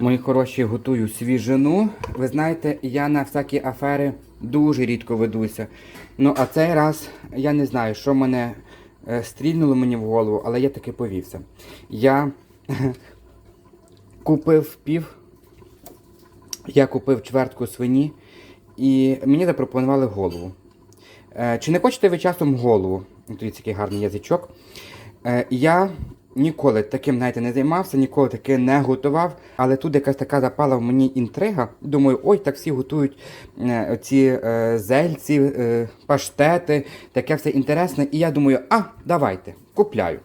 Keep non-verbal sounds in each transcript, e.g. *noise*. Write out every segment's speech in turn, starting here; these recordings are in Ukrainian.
Мої хороші готую свіжину. Ви знаєте, я на всякі афери дуже рідко ведуся. Ну, а цей раз я не знаю, що мене е, стрільнуло мені в голову, але я таки повівся. Я *laughs* купив пів, я купив чвертку свині і мені запропонували голову. Е, Чи не хочете ви часом голову? Дивіться, який гарний язичок. Е, Я ніколи таким знаєте, не займався, ніколи таки не готував, але тут якась така запала в мені інтрига. Думаю, ой, так всі готують е, ці е, зельці, е, паштети, таке все інтересне. І я думаю, а, давайте, купляю.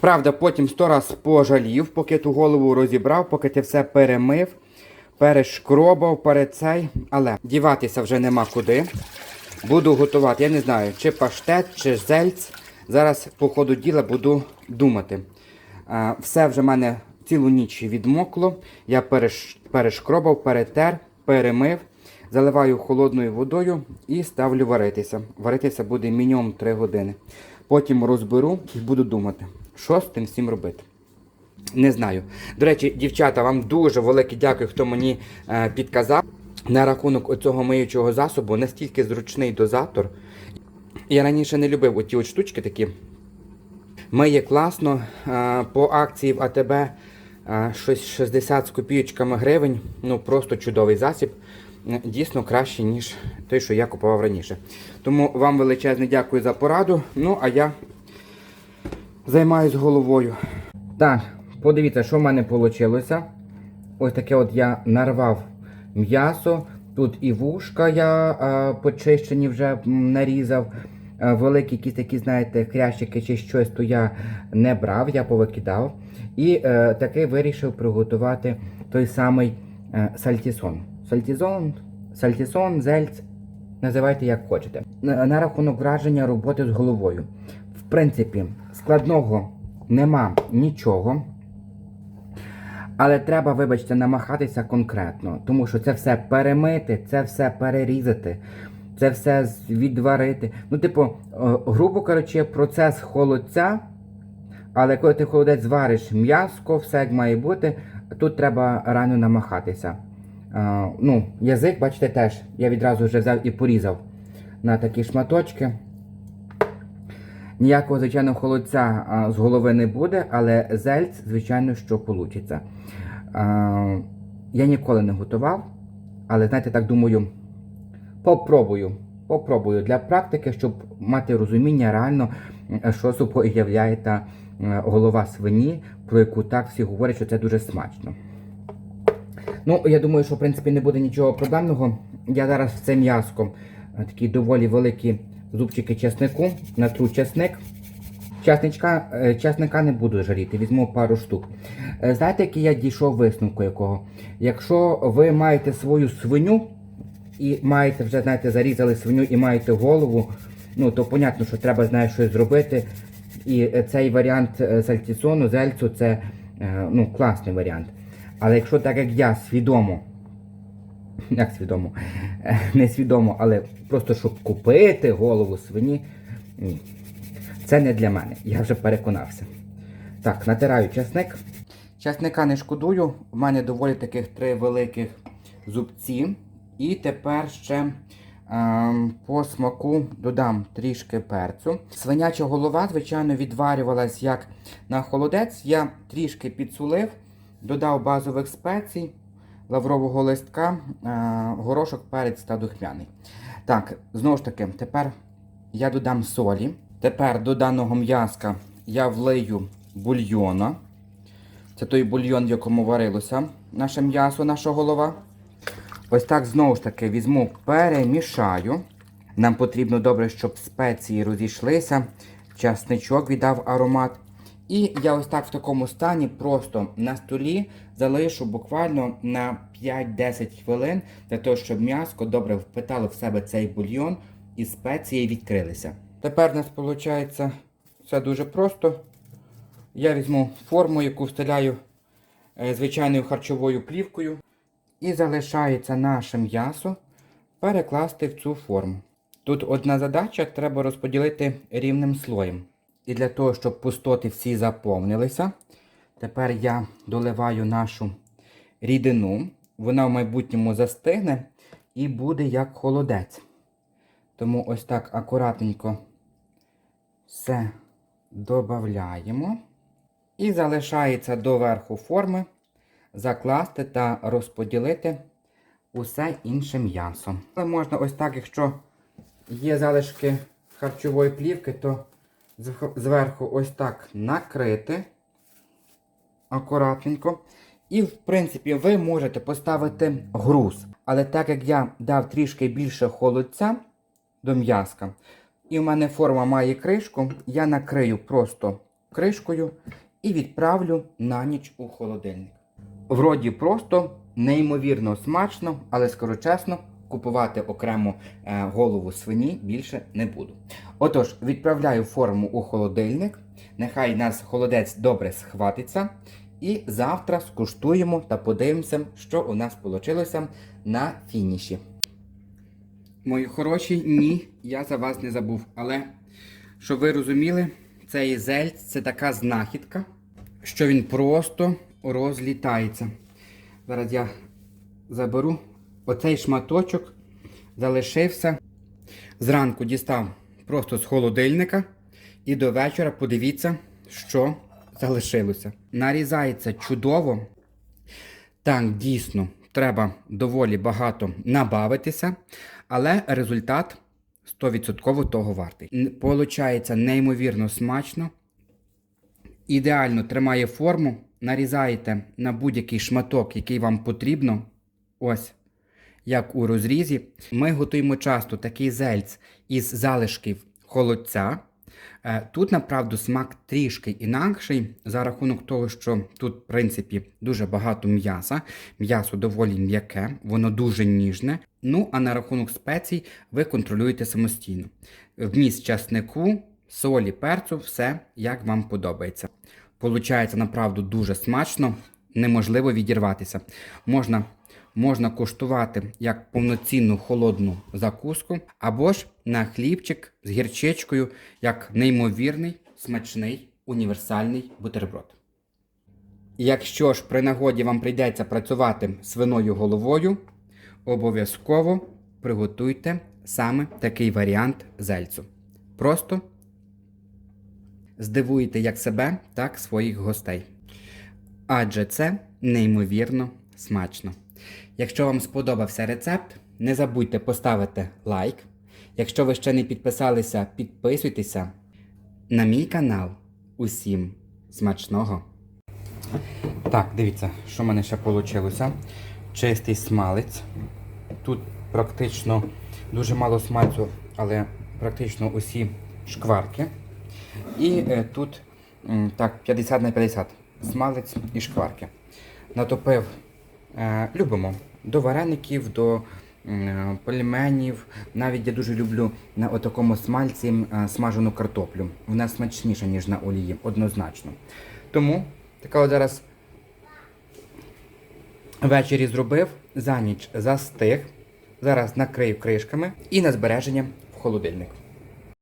Правда, потім сто раз пожалів, поки ту голову розібрав, поки ти все перемив, перешкробав перед цей. Але діватися вже нема куди. Буду готувати, я не знаю, чи паштет, чи зельць. Зараз по ходу діла буду думати. Все вже в мене цілу ніч відмокло. Я перешкробав, перетер, перемив, заливаю холодною водою і ставлю варитися. Варитися буде мінімум 3 години. Потім розберу і буду думати, що з тим всім робити. Не знаю. До речі, дівчата, вам дуже велике дякую, хто мені е, підказав на рахунок оцього миючого засобу. Настільки зручний дозатор. Я раніше не любив оті от штучки такі. Миє класно. по акції в АТБ щось 60 з копійочками гривень. Ну просто чудовий засіб. Дійсно краще, ніж той, що я купував раніше. Тому вам величезне дякую за пораду. Ну, а я займаюсь головою. Так, подивіться, що в мене вийшло. Ось таке от я нарвав м'ясо. Тут і вушка я почищені вже нарізав. А, великі якісь такі, знаєте, хрящики чи щось, то я не брав, я повикидав. І е, таки вирішив приготувати той самий е, сальтісон. Сальтісон, сальтісон, зельц, називайте як хочете. На, на рахунок враження роботи з головою. В принципі, складного нема нічого. Але треба, вибачте, намахатися конкретно, тому що це все перемити, це все перерізати, це все відварити. Ну, типу, грубо кажучи, процес холодця, але коли ти холодець звариш м'яско, все як має бути, тут треба рано намахатися. Ну, язик, бачите, теж я відразу вже взяв і порізав на такі шматочки. Ніякого, звичайно, холодця з голови не буде, але зельць, звичайно, що вийде. Я ніколи не готував, але знаєте, так думаю, попробую. Попробую для практики, щоб мати розуміння реально, що собою являє та е, голова свині, про яку так всі говорять, що це дуже смачно. Ну, я думаю, що в принципі не буде нічого проблемного. Я зараз в це м'яско е, такі доволі великі зубчики чеснику, натру чесник. Часничка, е, часника не буду жаліти, візьму пару штук. Е, Знаєте, який я дійшов висновку якого? Якщо ви маєте свою свиню і маєте вже, знаєте, зарізали свиню і маєте голову, ну то понятно, що треба знає, щось зробити. І е, цей варіант е, сальтісону, зельцу це е, ну, класний варіант. Але якщо так як я свідомо, *laughs* як свідомо, не свідомо, але просто щоб купити голову свині, ні. Це не для мене, я вже переконався. Так, натираю часник. Часника не шкодую, в мене доволі таких три великих зубці. І тепер ще ем, по смаку додам трішки перцю. Свиняча голова, звичайно, відварювалась як на холодець. Я трішки підсулив, додав базових спецій, лаврового листка, е, горошок, перець та духмяний. Так, знову ж таки, тепер я додам солі. Тепер до даного м'яска я влию бульйона. Це той бульйон, в якому варилося наше м'ясо, наша голова. Ось так знову ж таки візьму, перемішаю. Нам потрібно добре, щоб спеції розійшлися. Часничок віддав аромат. І я ось так в такому стані просто на столі залишу буквально на 5-10 хвилин для того, щоб м'яско добре впитало в себе цей бульйон і спеції відкрилися. Тепер у нас виходить все дуже просто. Я візьму форму, яку встиляю е, звичайною харчовою плівкою. І залишається наше м'ясо перекласти в цю форму. Тут одна задача треба розподілити рівним слоєм. І для того, щоб пустоти всі заповнилися, тепер я доливаю нашу рідину. Вона в майбутньому застигне і буде як холодець. Тому ось так акуратненько все додаємо. І залишається до верху форми закласти та розподілити усе інше м'ясо. Але можна ось так, якщо є залишки харчової плівки, то зверху ось так накрити акуратненько. І, в принципі, ви можете поставити груз. Але так як я дав трішки більше холодця до м'яска, і в мене форма має кришку, я накрию просто кришкою і відправлю на ніч у холодильник. Вроді просто неймовірно смачно, але скажу чесно, купувати окремо е, голову свині більше не буду. Отож, відправляю форму у холодильник. Нехай нас холодець добре схватиться. І завтра скуштуємо та подивимося, що у нас вийшло на фініші. Мої хороші, ні, я за вас не забув. Але, щоб ви розуміли, цей зельц це така знахідка, що він просто розлітається. Зараз я заберу оцей шматочок, залишився. Зранку дістав просто з холодильника. І до вечора подивіться, що залишилося. Нарізається чудово. Так, дійсно, треба доволі багато набавитися, але результат 100% того вартий. Получається неймовірно смачно. Ідеально тримає форму, нарізаєте на будь-який шматок, який вам потрібно. Ось, як у розрізі. Ми готуємо часто такий зельц із залишків холодця. Е, Тут, направду, смак трішки інакший за рахунок того, що тут, в принципі, дуже багато м'яса. М'ясо доволі м'яке, воно дуже ніжне. Ну, а на рахунок спецій ви контролюєте самостійно. Вміст часнику, солі, перцю, все як вам подобається. Получається, направду, дуже смачно, неможливо відірватися. Можна можна куштувати як повноцінну холодну закуску, або ж на хлібчик з гірчичкою, як неймовірний, смачний, універсальний бутерброд. Якщо ж при нагоді вам прийдеться працювати свиною головою, обов'язково приготуйте саме такий варіант зельцу. Просто здивуєте як себе, так своїх гостей. Адже це неймовірно смачно. Якщо вам сподобався рецепт, не забудьте поставити лайк. Якщо ви ще не підписалися, підписуйтеся на мій канал. Усім смачного! Так, дивіться, що в мене ще вийшло. Чистий смалець. Тут практично дуже мало смальцю, але практично усі шкварки. І е, тут так, 50 на 50 смалець і шкварки. Натопив, е, любимо, до вареників, до м, пельменів. Навіть я дуже люблю на отакому смальці е, смажену картоплю. Вона смачніша, ніж на олії, однозначно. Тому така от зараз ввечері зробив, за ніч застиг. Зараз накрию кришками і на збереження в холодильник.